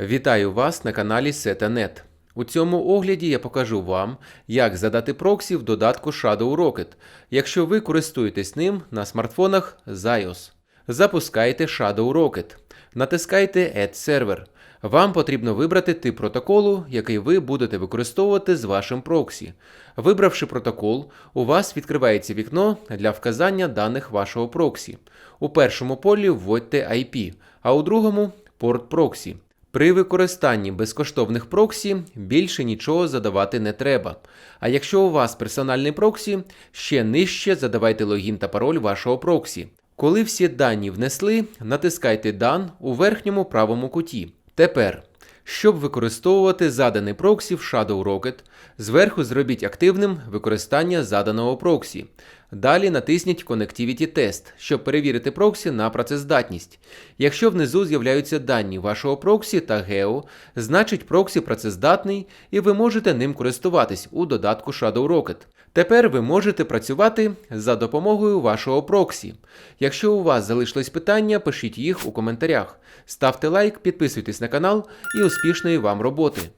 Вітаю вас на каналі SetaNet. У цьому огляді я покажу вам, як задати проксі в додатку Shadow Rocket, якщо ви користуєтесь ним на смартфонах з. Запускайте Shadow Rocket. Натискайте Add Server. Вам потрібно вибрати тип протоколу, який ви будете використовувати з вашим проксі. Вибравши протокол, у вас відкривається вікно для вказання даних вашого проксі. У першому полі вводьте IP, а у другому порт проксі. При використанні безкоштовних проксі більше нічого задавати не треба. А якщо у вас персональний проксі, ще нижче задавайте логін та пароль вашого проксі. Коли всі дані внесли, натискайте Done у верхньому правому куті. Тепер, щоб використовувати заданий проксі в Shadow Rocket, зверху зробіть активним використання заданого проксі. Далі натисніть Connectivity Test, щоб перевірити проксі на працездатність. Якщо внизу з'являються дані вашого проксі та гео, значить проксі працездатний і ви можете ним користуватись у додатку Shadow Rocket. Тепер ви можете працювати за допомогою вашого проксі. Якщо у вас залишились питання, пишіть їх у коментарях. Ставте лайк, підписуйтесь на канал і успішної вам роботи!